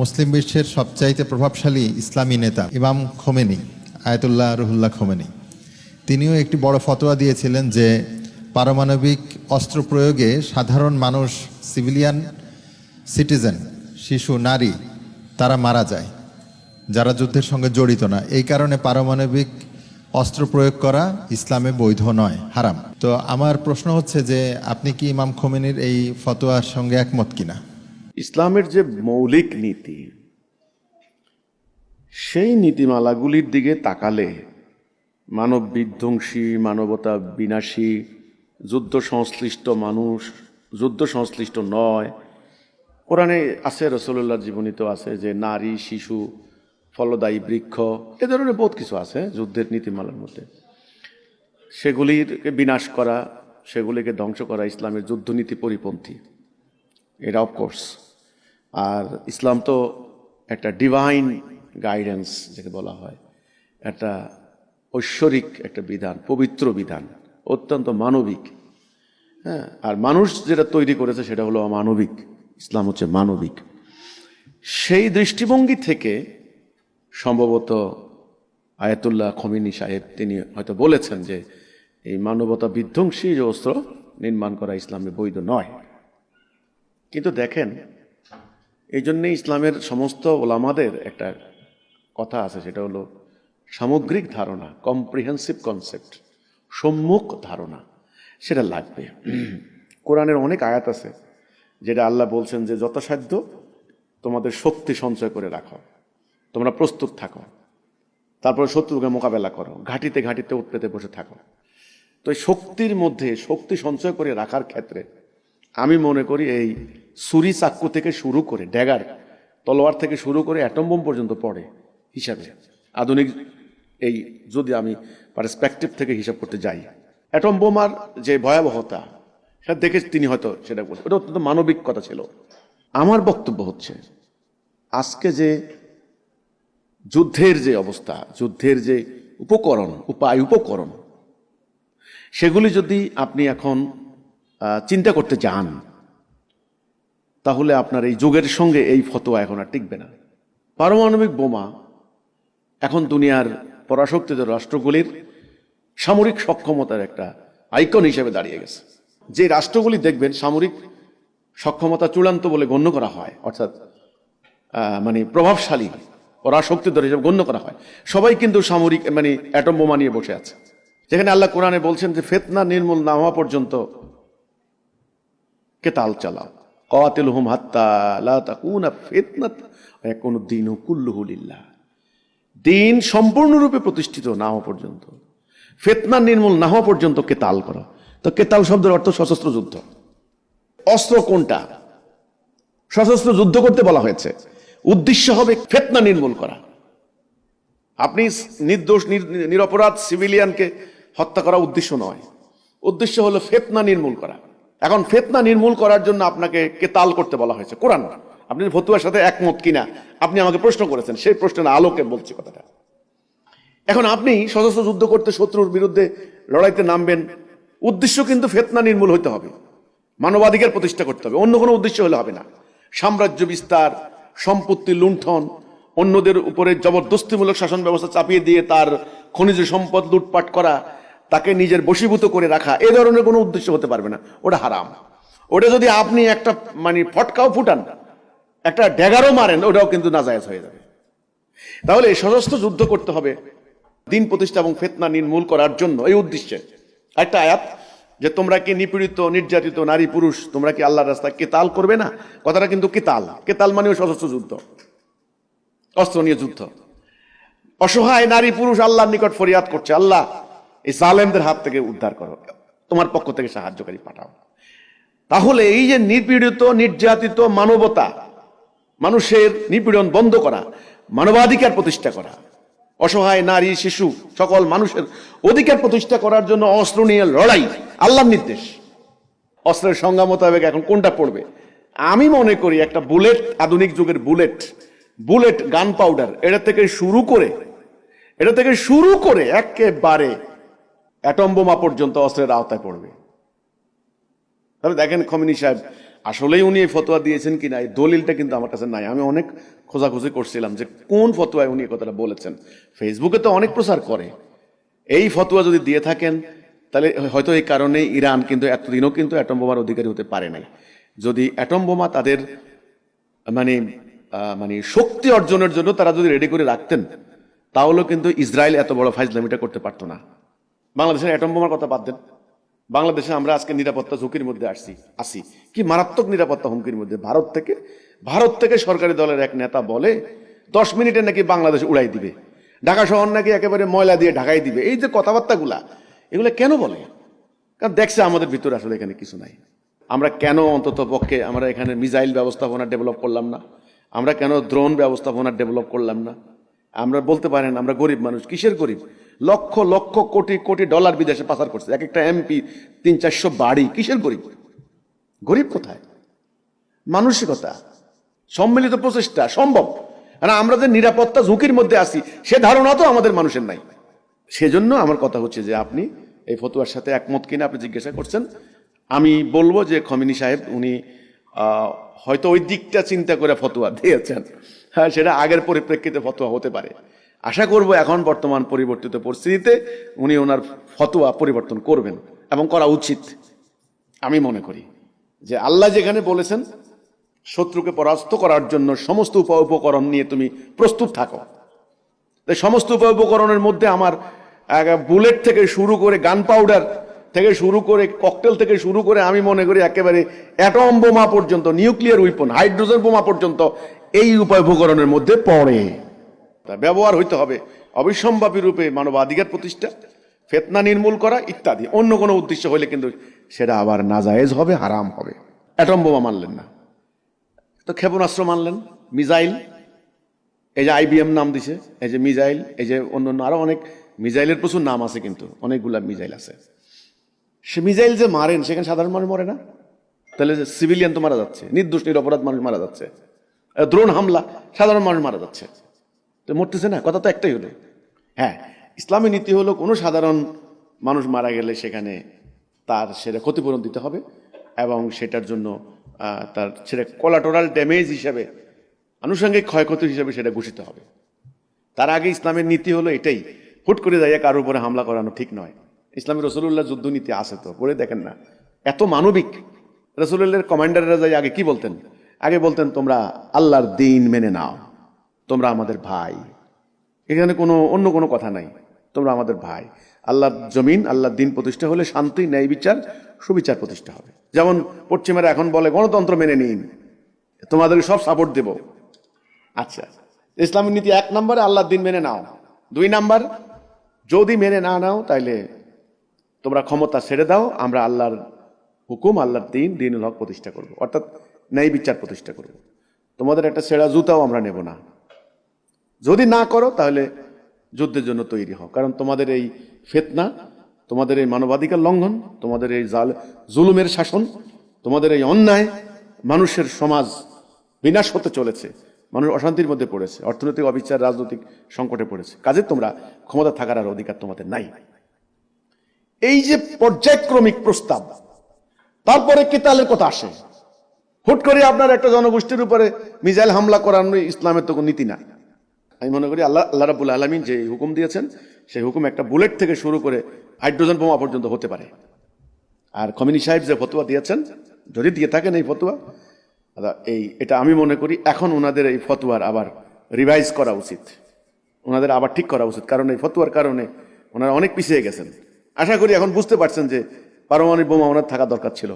মুসলিম বিশ্বের সবচাইতে প্রভাবশালী ইসলামী নেতা ইমাম খোমেনি, আয়াতুল্লাহ রুহুল্লাহ খোমেনি। তিনিও একটি বড় ফতোয়া দিয়েছিলেন যে পারমাণবিক অস্ত্র প্রয়োগে সাধারণ মানুষ, সিভিলিয়ান সিটিজেন, শিশু, নারী, তারা মারা যায়, যারা যুদ্ধের সঙ্গে জড়িত না। এই কারণে পারমাণবিক অস্ত্র প্রয়োগ করা ইসলামে বৈধ নয়, হারাম। তো আমার প্রশ্ন হচ্ছে যে আপনি কি ইমাম খোমেনির এই ফতোয়ার সঙ্গে একমত কিনা? ইসলামের যে মৌলিক নীতি, সেই নীতিমালাগুলির দিকে তাকালে মানব বিধ্বংসী, মানবতা বিনাশী, যুদ্ধ সংশ্লিষ্ট মানুষ, যুদ্ধ সংশ্লিষ্ট নয়। কোরআনে আছে রসুল্লাহর জীবনীতে আছে যে নারী, শিশু, ফলদায়ী বৃক্ষ, এ ধরনের বহুত কিছু আছে যুদ্ধের নীতিমালার মধ্যে। সেগুলিকে বিনাশ করা, সেগুলিকে ধ্বংস করা ইসলামের যুদ্ধনীতি পরিপন্থী। এটা অফকোর্স আর ইসলাম তো একটা ডিভাইন গাইডেন্স যাকে বলা হয়, একটা ঐশ্বরিক একটা বিধান, পবিত্র বিধান, অত্যন্ত মানবিক। হ্যাঁ আর মানুষ যেটা তৈরি করেছে সেটা হলো অমানবিক, ইসলাম হচ্ছে মানবিক। সেই দৃষ্টিভঙ্গি থেকে সম্ভবত আয়াতুল্লাহ খমিনী সাহেব তিনি হয়তো বলেছেন যে এই মানবতা বিধ্বংসী যে অস্ত্র নির্মাণ করা ইসলামে বৈধ নয়। কিন্তু দেখেন এই জন্যে ইসলামের সমস্ত ওলামাদের একটা কথা আছে, সেটা হলো সামগ্রিক ধারণা কম্প্রিহেন্সিভ কনসেপ্ট সম্মুখ ধারণা, সেটা লাগবে। কোরআনের অনেক আয়াত আছে, যেটা আল্লাহ বলছেন যে যথাসাধ্য তোমাদের শক্তি সঞ্চয় করে রাখো, তোমরা প্রস্তুত থাকো, তারপরে শত্রুকে মোকাবেলা করো, ঘাটিতে ঘাটিতে উৎপেতে বসে থাকো। তো এই শক্তির মধ্যে, শক্তি সঞ্চয় করে রাখার ক্ষেত্রে আমি মনে করি এই সুরি চাক্কু থেকে শুরু করে, ড্যাগার, তলোয়ার থেকে শুরু করে অ্যাটম বোম পর্যন্ত পড়ে হিসাবে। আধুনিক এই যদি আমি পারস্পেক্টিভ থেকে হিসাব করতে যাই, অ্যাটম বোমার যে ভয়াবহতা, সেটা দেখে তিনি হয়তো সেটা বলছেন ওটা অত্যন্ত মানবিক কথা ছিল। আমার বক্তব্য হচ্ছে, আজকে যে যুদ্ধের যে অবস্থা, যুদ্ধের যে উপকরণ, উপায়, উপকরণ, সেগুলি যদি আপনি এখন চিন্তা করতে যান তাহলে আপনার এই যুগের সঙ্গে এই ফতোয়া এখন আর টিকবে না। পারমাণবিক বোমা এখন দুনিয়ার পরাশক্তিত রাষ্ট্রগুলির সামরিক সক্ষমতার একটা আইকন হিসেবে দাঁড়িয়ে গেছে। যে রাষ্ট্রগুলি দেখবেন সামরিক সক্ষমতা চূড়ান্ত বলে গণ্য করা হয়, অর্থাৎ মানে প্রভাবশালী পরাশক্তিধর হিসেবে গণ্য করা হয়। সবাই কিন্তু সামরিক মানে অ্যাটম বোমা নিয়ে বসে আছে। যেখানে আল্লাহ কোরআনে বলছেন যে, ফেতনা নির্মূল না হওয়া পর্যন্ত কেতাল চালাও। কাতিল হুম হাত্তা লিল্লাহ। দিন সম্পূর্ণরূপে প্রতিষ্ঠিত না হওয়া পর্যন্ত। ফেতনা নির্মূল না হওয়া পর্যন্ত কেতাল করো। তো কেতাল শব্দের অর্থ সশস্ত্র যুদ্ধ। অস্ত্র কোনটা? সশস্ত্র যুদ্ধ করতে বলা হয়েছে। উদ্দেশ্য হবে ফেতনা নির্মূল করা। আপনি নির্দোষ, নির- নিরপরাধ সিভিলিয়ানকে হত্যা করা উদ্দেশ্য নয়। উদ্দেশ্য হলো ফেতনা নির্মূল করা। এখন ফেতনা নির্মূল করার জন্য আপনাকে কেতাল করতে বলা হয়েছে? কোরআন। আপনি ফতুয়ার সাথে একমত কিনা, আপনি আমাকে প্রশ্ন করেছেন। সেই প্রশ্নের আলোকে বলছি কথাটা। এখন আপনি সশস্ত্র যুদ্ধ করতে শত্রুর বিরুদ্ধে লড়াইতে নামবেন, উদ্দেশ্য কিন্তু ফেতনা নির্মূল হতে হবে। মানবাধিকার প্রতিষ্ঠা করতে হবে। অন্য কোনো উদ্দেশ্য হলে হবে না। সাম্রাজ্য বিস্তার, সম্পত্তি লুণ্ঠন, অন্যদের উপরে জবরদস্তিমূলক শাসন ব্যবস্থা চাপিয়ে দিয়ে তার খনিজ সম্পদ লুটপাট করা তাকে নিজের বশীভূত করে রাখা, এ ধরনের কোনো উদ্দেশ্য হতে পারবে না। ওটা হারাম। ওটা যদি আপনি একটা মানে ফটকাও ফুটান, একটা ড্যাগারও মারেন, ওটাও কিন্তু নাজায়েজ হয়ে যাবে। তাহলে সশস্ত্র যুদ্ধ করতে হবে, দিন প্রতিষ্ঠা এবং ফেতনা নির্মূল করার জন্য। এই উদ্দেশ্যে একটা আয়াত, যে তোমরা কি নিপীড়িত, নির্যাতিত নারী, পুরুষ, তোমরা কি আল্লাহর রাস্তায় কেতাল করবে না? কথাটা কিন্তু কেতাল। কেতাল মানেও সশস্ত্র যুদ্ধ। অস্ত্র নিয়ে যুদ্ধ। অসহায় নারী, পুরুষ আল্লাহর নিকট ফরিয়াদ করছে। আল্লাহ এই জালেমদের হাত থেকে উদ্ধার করো, তোমার পক্ষ থেকে সাহায্যকারী পাঠাও। তাহলে এই যে নিপীড়িত, নির্যাতিত মানবতা, মানুষের নিপীড়ন বন্ধ করা, মানবাধিকার প্রতিষ্ঠা করা, অসহায় নারী, শিশু, সকল মানুষের অধিকার প্রতিষ্ঠা করার জন্য অস্ত্র নিয়ে লড়াই, আল্লাহর নির্দেশ। অস্ত্রের সংজ্ঞা মোতাবেক এখন কোনটা পড়বে? আমি মনে করি একটা বুলেট, আধুনিক যুগের বুলেট বুলেট গান পাউডার, এটা থেকে শুরু করে, এটা থেকে শুরু করে একেবারে অ্যাটম বোমা পর্যন্ত অস্ত্রের আওতায় পড়বে। তাহলে দেখেন খমিনী সাহেব, আসলেই উনি এই ফতোয়া দিয়েছেন কিনা? এই দলিলটা কিন্তু আমার কাছে নাই। আমি অনেক খোঁজাখুঁজি করছিলাম যে কোন ফতোয়ায় উনি কথাটা বলেছেন। ফেসবুকে তো অনেক প্রচার করে। এই ফতোয়া যদি দিয়ে থাকেন, তাহলে হয়তো এই কারণে ইরান কিন্তু এতদিনও কিন্তু অ্যাটম বোমার অধিকারী হতে পারে নাই। যদি অ্যাটম বোমা তাদের মানে মানে শক্তি অর্জনের জন্য তারা যদি রেডি করে রাখতেন, তাহলেও কিন্তু ইসরায়েল এত বড় ফাইজলামিটা করতে পারতো না। বাংলাদেশের অ্যাটম বোমার কথা বাদ দেন। বাংলাদেশে আমরা আজকে নিরাপত্তা ঝুঁকির মধ্যে আসছি, আসি। কি মারাত্মক নিরাপত্তা হুমকির মধ্যে? ভারত থেকে ভারত থেকে সরকারি দলের এক নেতা বলে, দশ মিনিটে নাকি বাংলাদেশ উড়াই দিবে। ঢাকা শহর নাকি একেবারে ময়লা দিয়ে ঢাকাই দিবে। এই যে কথাবার্তাগুলা, এগুলো কেন বলে? কারণ দেখছে আমাদের ভিতরে আসলে এখানে কিছু নাই। আমরা কেন অন্তত পক্ষে আমরা এখানে মিসাইল ব্যবস্থাপনা ডেভেলপ করলাম না? আমরা কেন দ্রোন ব্যবস্থাপনা ডেভেলপ করলাম না? আমরা বলতে পারেন আমরা গরিব মানুষ, কিসের গরিব? লক্ষ লক্ষ কোটি কোটি ডলার বিদেশে পাচার করছে। এক একটা এমপি তিন চারশো বাড়ি, কিসের গরিব? গরিব কোথায়? মানসিকতা, সম্মিলিত প্রচেষ্টা, সম্ভব। আর আমরা যে নিরাপত্তা ঝুঁকির মধ্যে আছি, সে ধারণা তো আমাদের মানুষের নাই। সেজন্য আমার কথা হচ্ছে যে আপনি এই ফতুয়ার সাথে একমত কিনা আপনি জিজ্ঞাসা করছেন। আমি বলব যে খমিনী সাহেব, উনি হয়তো ওই দিকটা চিন্তা করে ফতোয়া দিয়েছেন। হ্যাঁ সেটা আগের পরিপ্রেক্ষিতে ফতোয়া হতে পারে। আশা করব এখন বর্তমান পরিবর্তিত পরিস্থিতিতে উনি ওনার ফতোয়া পরিবর্তন করবেন এবং করা উচিত। আমি মনে করি যে আল্লাহ যেখানে বলেছেন, শত্রুকে পরাস্ত করার জন্য সমস্ত উপ উপকরণ নিয়ে তুমি প্রস্তুত থাকো। তাই সমস্ত উপ উপকরণের মধ্যে আমার বুলেট থেকে শুরু করে গান পাউডার থেকে শুরু করে ককটেল থেকে শুরু করে আমি মনে করি একেবারে অ্যাটম বোমা পর্যন্ত নিউক্লিয়ার উইপন হাইড্রোজেন বোমা পর্যন্ত এই উপায় উপকরণের মধ্যে পড়ে। তা ব্যবহার হইতে হবে অবিসম্ভাবী রূপে মানবাধিকার প্রতিষ্ঠা, ফেতনা নির্মূল করা ইত্যাদি। অন্য কোনো উদ্দেশ্য হলে কিন্তু সেটা আবার নাজায়েজ হবে, হারাম হবে। অ্যাটম বোমা মানলেন না। তো ক্ষেপণাস্ত্র মানলেন মিজাইল এই যে আইবিএম নাম দিছে, এই যে মিজাইল এই যে অন্য অন্য আরও অনেক মিজাইলের প্রচুর নাম আছে কিন্তু, অনেকগুলা মিজাইল আছে। সে মিজাইল যে মারেন, সেখানে সাধারণ মানুষ মরে না? তাহলে সিভিলিয়ান তো মারা যাচ্ছে, নির্দোষ, নিরপরাধ মানুষ মারা যাচ্ছে। দ্রোণ হামলা, সাধারণ মানুষ মারা যাচ্ছে। তো মরতেছে না, কথা তো একটাই হলো। হ্যাঁ ইসলামী নীতি হলো কোনো সাধারণ মানুষ মারা গেলে সেখানে তার সেটা ক্ষতিপূরণ দিতে হবে এবং সেটার জন্য তার সেটা কোলাটোরাল ড্যামেজ হিসাবে, আনুষঙ্গিক ক্ষয়ক্ষতি হিসাবে সেটা ঘোষিত হবে। তার আগে ইসলামের নীতি হলো এটাই, হুট করে যাইয়া কারোর উপরে হামলা করানো ঠিক নয়। ইসলামের রসুল্লাহ যুদ্ধ নীতি আছে তো, পড়ে দেখেন না। এত মানবিক। রসুল্লাহের কমান্ডাররা যাই আগে কি বলতেন? আগে বলতেন, তোমরা আল্লাহর দিন মেনে নাও। তোমরা আমাদের ভাই। এখানে কোনো, অন্য কোনো কথা নাই। তোমরা আমাদের ভাই। আল্লাহর জমিন, আল্লাহর দিন প্রতিষ্ঠা হলে শান্তি, ন্যায় বিচার, সুবিচার প্রতিষ্ঠা হবে। যেমন পশ্চিমারা এখন বলে, গণতন্ত্র মেনে নিন। তোমাদেরকে সব সাপোর্ট দেব। আচ্ছা ইসলামের নীতি এক নম্বরে, আল্লাহর দিন মেনে নাও। দুই নাম্বার, যদি মেনে না নাও, তাইলে তোমরা ক্ষমতা ছেড়ে দাও, আমরা আল্লাহর হুকুম, আল্লাহর দিন, দিনুল হক প্রতিষ্ঠা করব। অর্থাৎ ন্যায় বিচার প্রতিষ্ঠা করব। তোমাদের একটা সেরা জুতাও আমরা নেব না। যদি না করো, তাহলে যুদ্ধের জন্য তৈরি হও। কারণ তোমাদের এই ফেতনা, তোমাদের এই মানবাধিকার লঙ্ঘন, তোমাদের এই জাল, জুলুমের শাসন, তোমাদের এই অন্যায় মানুষের সমাজ বিনাশ হতে চলেছে। মানুষ অশান্তির মধ্যে পড়েছে। অর্থনৈতিক, অবিচার, রাজনৈতিক সংকটে পড়েছে। কাজে তোমরা ক্ষমতা থাকার আর অধিকার তোমাদের নাই। এই যে পর্যায়ক্রমিক প্রস্তাব, তারপরে কেতালের কথা আসে? হুট করে আপনার একটা জনগোষ্ঠীর উপরে মিজাইল হামলা করানো ইসলামের তো কোনো নীতি না আমি মনে করি আল্লাহ আল্লাহ রাবুল আলমিন যে হুকুম দিয়েছেন, সেই হুকুম একটা বুলেট থেকে শুরু করে হাইড্রোজেন বোমা পর্যন্ত হতে পারে। আর কমিনি সাহেব যে ফতোয়া দিয়েছেন, যদি দিয়ে থাকেন এই ফতোয়া এই, এটা আমি মনে করি এখন ওনাদের এই ফতোয়ার আবার রিভাইজ করা উচিত। ওনাদের আবার ঠিক করা উচিত, কারণ এই ফতোয়ার কারণে ওনারা অনেক পিছিয়ে গেছেন। আশা করি এখন বুঝতে পারছেন যে পারমাণবিক বোমা ওনার থাকা দরকার ছিল।